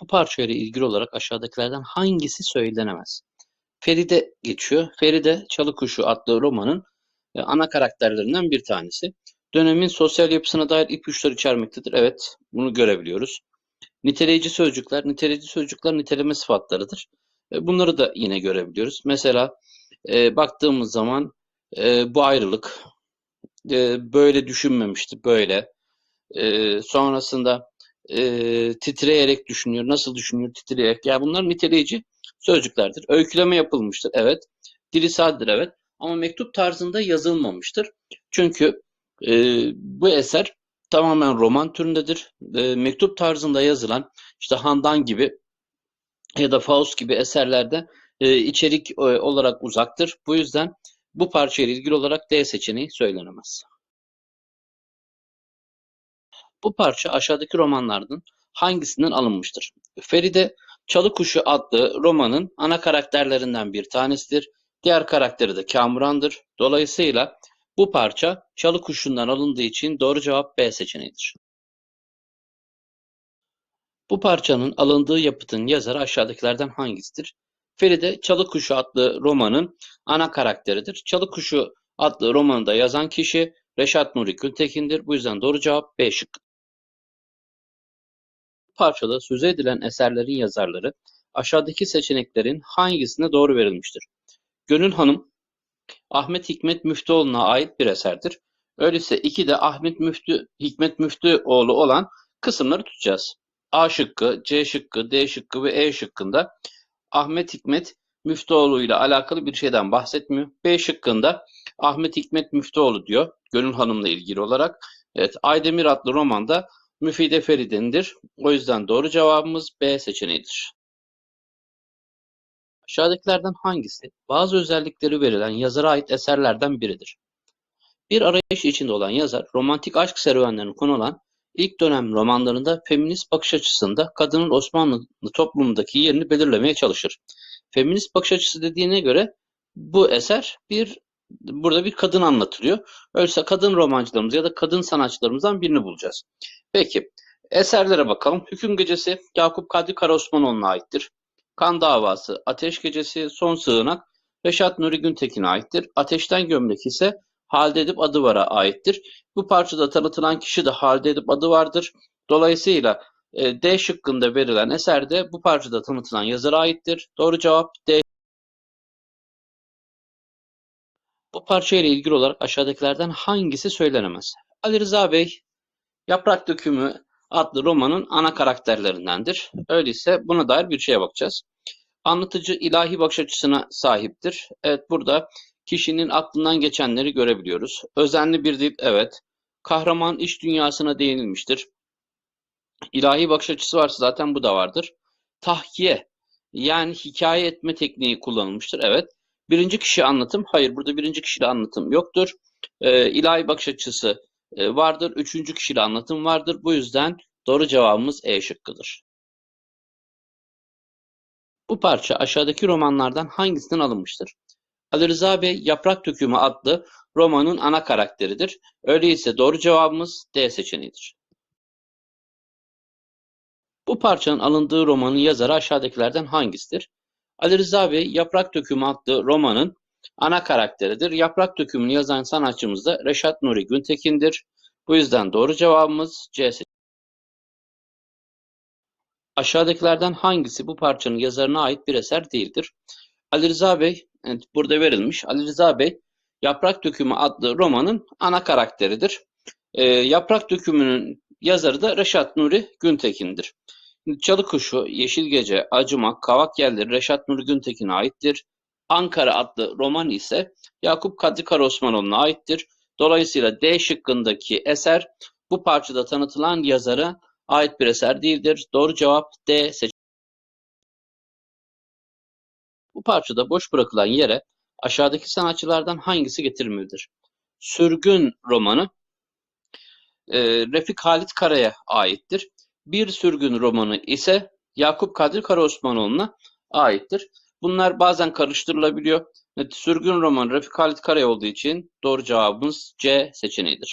Bu parçayla ilgili olarak aşağıdakilerden hangisi söylenemez? Feride geçiyor. Feride Çalıkuşu adlı romanın e, ana karakterlerinden bir tanesi. Dönemin sosyal yapısına dair ipuçları içermektedir. Evet, bunu görebiliyoruz. Niteleyici sözcükler, niteleyici sözcükler niteleme sıfatlarıdır. E, Bunları da yine görebiliyoruz. Mesela e, baktığımız zaman e, bu ayrılık e, böyle düşünmemişti, böyle. E, sonrasında e, titreyerek düşünüyor. Nasıl düşünüyor? Titreyerek. Ya bunlar niteleyici sözcüklerdir. Öyküleme yapılmıştır. Evet. Dili sadedir. Evet. Ama mektup tarzında yazılmamıştır. Çünkü e, bu eser tamamen roman türündedir. E, mektup tarzında yazılan işte Handan gibi ya da Faust gibi eserlerde e, içerik e, olarak uzaktır. Bu yüzden bu parçayla ilgili olarak D seçeneği söylenemez. Bu parça aşağıdaki romanlardan hangisinden alınmıştır? Feride Çalıkuşu adlı romanın ana karakterlerinden bir tanesidir. Diğer karakteri de Kamuran'dır. Dolayısıyla bu parça Çalıkuşu'ndan alındığı için doğru cevap B seçeneğidir. Bu parçanın alındığı yapıtın yazarı aşağıdakilerden hangisidir? Feride Çalıkuşu adlı romanın ana karakteridir. Çalıkuşu adlı romanı da yazan kişi Reşat Nuri Gültekin'dir. Bu yüzden doğru cevap B şıkkı. Bu parçada söze edilen eserlerin yazarları aşağıdaki seçeneklerin hangisine doğru verilmiştir? Gönül Hanım, Ahmet Hikmet Müftüoğlu'na ait bir eserdir. Öyleyse iki de Ahmet Müftü, Hikmet Müftüoğlu olan kısımları tutacağız. A şıkkı, C şıkkı, D şıkkı ve E şıkkında Ahmet Hikmet Müftüoğlu ile alakalı bir şeyden bahsetmiyor. B şıkkında Ahmet Hikmet Müftüoğlu diyor. Gönül Hanım'la ilgili olarak. Evet, Aydemir adlı romanda Müfide Feride'ndir. O yüzden doğru cevabımız B seçeneğidir. Aşağıdakilerden hangisi bazı özellikleri verilen yazara ait eserlerden biridir? Bir arayış içinde olan yazar, romantik aşk serüvenlerine konu olan ilk dönem romanlarında feminist bakış açısında kadının Osmanlı toplumundaki yerini belirlemeye çalışır. Feminist bakış açısı dediğine göre bu eser bir burada bir kadın anlatılıyor. Öyleyse kadın romancılarımız ya da kadın sanatçılarımızdan birini bulacağız. Peki eserlere bakalım. Hüküm Gecesi Yakup Kadri Karaosmanoğlu'na aittir. Kan Davası, Ateş Gecesi, Son Sığınak Reşat Nuri Güntekin'e aittir. Ateşten Gömlek ise Halide Edip Adıvar'a aittir. Bu parçada tanıtılan kişi de Halide Edip Adıvar'dır. Dolayısıyla e, D şıkkında verilen eser de bu parçada tanıtılan yazara aittir. Doğru cevap D. Bu parçayla ilgili olarak aşağıdakilerden hangisi söylenemez? Ali Rıza Bey, Yaprak Dökümü adlı romanın ana karakterlerindendir. Öyleyse buna dair bir şeye bakacağız. Anlatıcı ilahi bakış açısına sahiptir. Evet burada kişinin aklından geçenleri görebiliyoruz. Özenli bir dil, evet. Kahraman iş dünyasına değinilmiştir. İlahi bakış açısı varsa zaten bu da vardır. Tahkiye, yani hikaye etme tekniği kullanılmıştır, evet. Birinci kişi anlatım, hayır burada birinci kişiyle anlatım yoktur. Ee, ilahi bakış açısı e, vardır, üçüncü kişiyle anlatım vardır. Bu yüzden doğru cevabımız E şıkkıdır. Bu parça aşağıdaki romanlardan hangisinden alınmıştır? Ali Rıza Bey Yaprak Dökümü adlı romanın ana karakteridir. Öyleyse doğru cevabımız D seçeneğidir. Bu parçanın alındığı romanın yazarı aşağıdakilerden hangisidir? Ali Rıza Bey Yaprak Dökümü adlı romanın ana karakteridir. Yaprak Dökümü'nü yazan sanatçımız da Reşat Nuri Güntekin'dir. Bu yüzden doğru cevabımız C. Aşağıdakilerden hangisi bu parçanın yazarına ait bir eser değildir? Ali Rıza Bey, evet, burada verilmiş. Ali Rıza Bey, Yaprak Dökümü adlı romanın ana karakteridir. Ee, Yaprak Dökümü'nün yazarı da Reşat Nuri Güntekin'dir. Çalıkuşu, Yeşil Gece, Acımak, Kavak Yerleri Reşat Nuri Güntekin'e aittir. Ankara adlı roman ise Yakup Kadri Karaosmanoğlu'na aittir. Dolayısıyla D şıkkındaki eser bu parçada tanıtılan yazara ait bir eser değildir. Doğru cevap D seçeneği. Bu parçada boş bırakılan yere aşağıdaki sanatçılardan hangisi getirilmelidir? Sürgün romanı Refik Halit Kara'ya aittir. Bir Sürgün romanı ise Yakup Kadri Karaosmanoğlu'na aittir. Bunlar bazen karıştırılabiliyor. Sürgün romanı Refik Halit Karaya olduğu için doğru cevabımız C seçeneğidir.